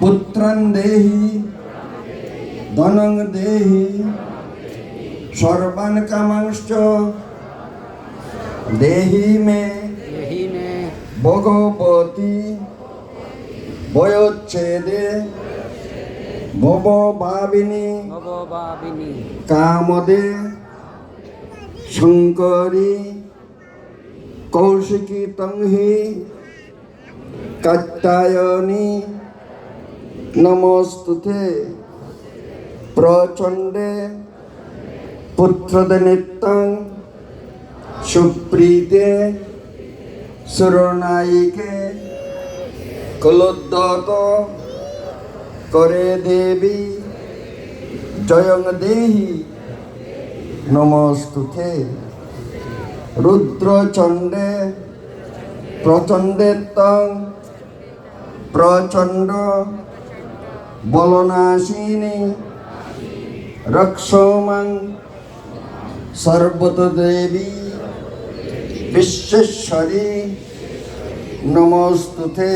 পুত্রন দেহি ধনং দেহি সর্বান কামাংশ দেহি মে ভগবতি বয়োচ্ছেদে ভব ভাবিনী কামদে শঙ্করী কৌশিকী তংহি কাত্তায়নী নমস্তুতে প্রচণ্ডে পুত্রদে নিত্যং সুপ্রীতে সুরনায়িকে কুলোদ্যত করে দেবী জয়ং দেহি নমস্তুতে রুদ্রচণ্ডে প্রচণ্ডে তং প্রচণ্ড বলনাশিনী রক্ষমাং সর্বতদেবী বিশ্বেশ্বরী, নমস্তুতে।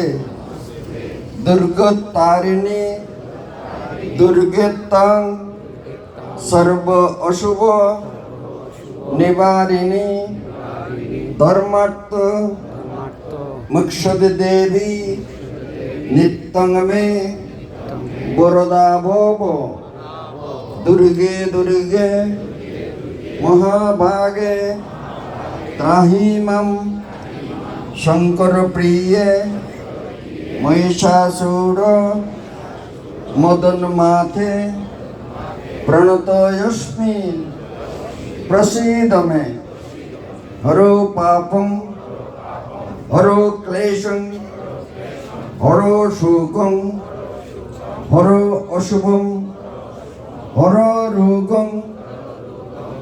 দুর্গতারিণী দুর্গেত্তং, সর্ব অশুভ, নিবারিণী, ধর্মার্থ, মুক্ষদ দেবী নিত্যঙ্গ মে বরদা ভব দুর্গে দুর্গে মহাভাগে ত্রাহি মাম শঙ্কর প্রিয়ে মহিষাসুর মদন মাথে প্রণতয়স্মিন প্রসীদ মে হরো পাপম, হরো ক্লেশং হরো শোকং হর অশুভম হর রোগম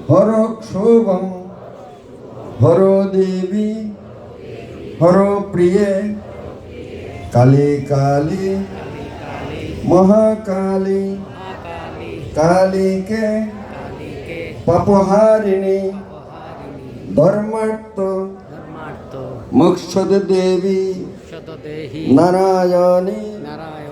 হর ক্ষোভম হর দেবী হর প্রিয়ে কালে কালে মহাকালে কালিকে পাপহারিণী ধর্মার্থ মোক্ষদ দেবী নারায়ণী নারায়ণ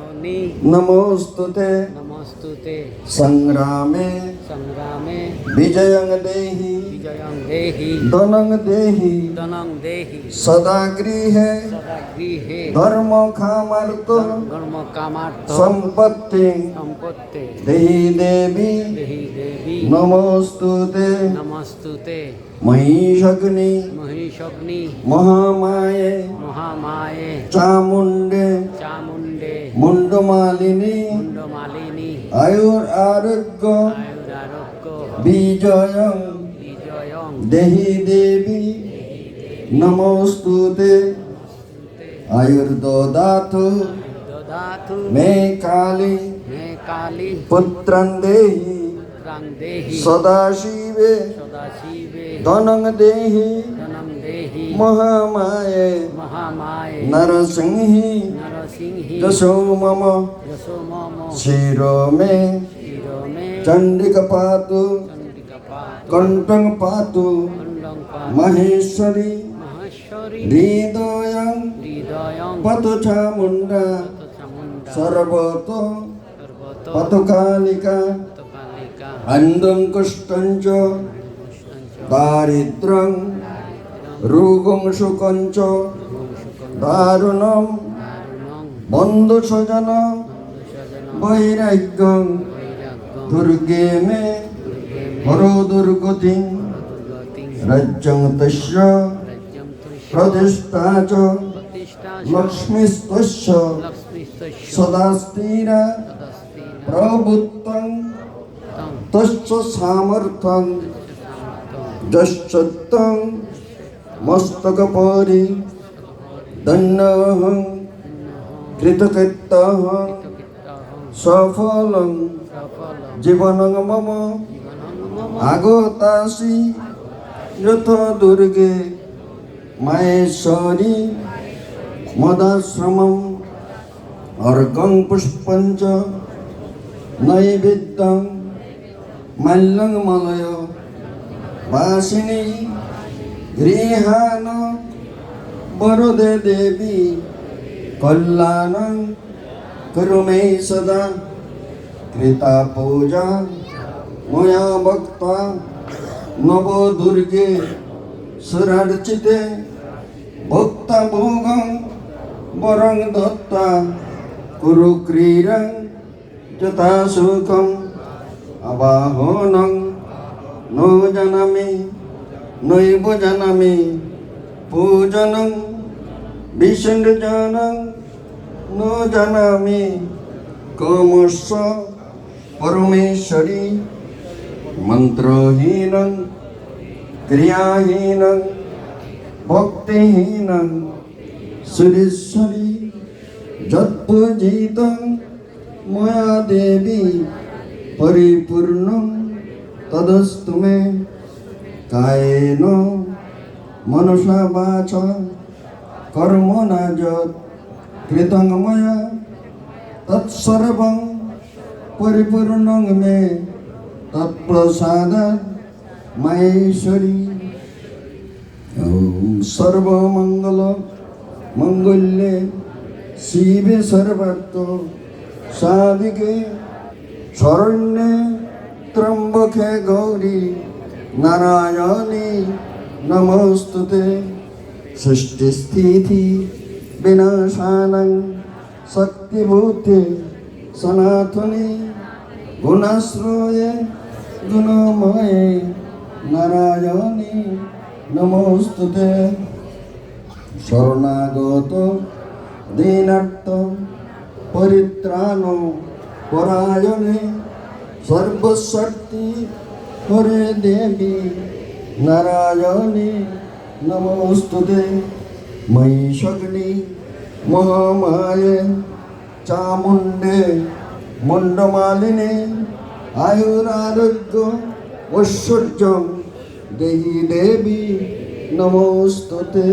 नमोस्तुते नमोस्तुते संग्रामे संग्रामे বিজয়ং দেহি विजयं देहि ধনং দেহি धनं देहि সদা গৃহে सदा गृहे ধর্ম খামার্ত धर्म कामार्थ সম্পত্তি सम्पत्ते দেহি দেবী देहि देवी নমস্তুতে नमस्तुते মহিষগ্নি महिषग्नि মহামায়ে महामाये চামুণ্ডে चामुण्डे মুন্ডমালিনী मुण्डमालिनी আয়ুর আরোগ্য आयुरारोग्य বিজয়ং विजयं দেহি দেবী নমস্তুতে আয়ুর্দদাতু ददातु মে কালী मे काली পুত্রং দেহি पुत्रां देहि সদাশিবে सदाशिवे ধনং দেহি धनं देहि মহামায়ে महामाये নরসিংহি नरसिंहि যশো মম यशो मम শিরো মে शिरो मे చండిక పాతు కంఠం పాతు మహేశ్వరి హృదయం పతు చాముండ సర్వత పతు కాళిక అందం కుష్టంచ దారిద్రం রুগং সুকঞ্চ দারুণম বন্ধু স্বজন বৈরাগ্যং দুর্গে মে হর দুর্গতি। রাজ্যং তস্য, প্রতিষ্ঠা চ। লক্ষ্মীস্তস্য সদাস্তিরা প্রভুত্বং। তস্য সামর্থ্যং যশ্বত্বং মস্তকপরি দণ্ডহং কৃতকৃত্যহং সফলং। জীবন মম আগতাসি রথ দুর্গে মায়েশ্বরী মদাশ্রম অর্গং পুষ্পঞ্চ নৈবেদ্যং মাল্যং মলয় বাসিনী গৃহান বরদে দেবী কল্যাণং করুমে সদা कृता पूजा मया भक्ता नवो दुर्गे सुरार्चिते भक्ता भोगं वरं दत्ता कुरु क्रीडं यथा सुखम् अवाहनं न जानामि नैव जानामि पूजनं विसर्जनं न जानामि कमस्स परमेश्वरी मन्त्रहीनं क्रियाहीनं भक्तिहीनं सुरेश्वरी जत्पूजितं मया देवी परिपूर्णं तदस्तु मे कायेन मनसा वाचा कर्मणा यत् कृतं मया तत्सर्वं পরিপূর্ণ মে তৎপ্রসাদ মহেশ্বরী সর্বমঙ্গল মঙ্গল্যে শিবে সর্বার্থ সাধিকে শরণ্যে ত্রম্বকে গৌরী নারায়ণী নমস্তুতে সৃষ্টিস্থিতি বিনাশানং শক্তিভূতে সনাতনী গুণাশ্রয়ে গুণময়ে নারায়ণী নমস্তুতে। শরণাগত দীনার্থ পরিত্রাণ পরায়ণে সর্বশক্তি হরে দেবী নারায়ণী নমস্তুতে। ময়ী সগ্নি মহামায়ে চামুণ্ডে মুন্ডমালিনী আয়ুরারোগ্য ঐশ্বর্য দেহি দেবী নমস্তুতে।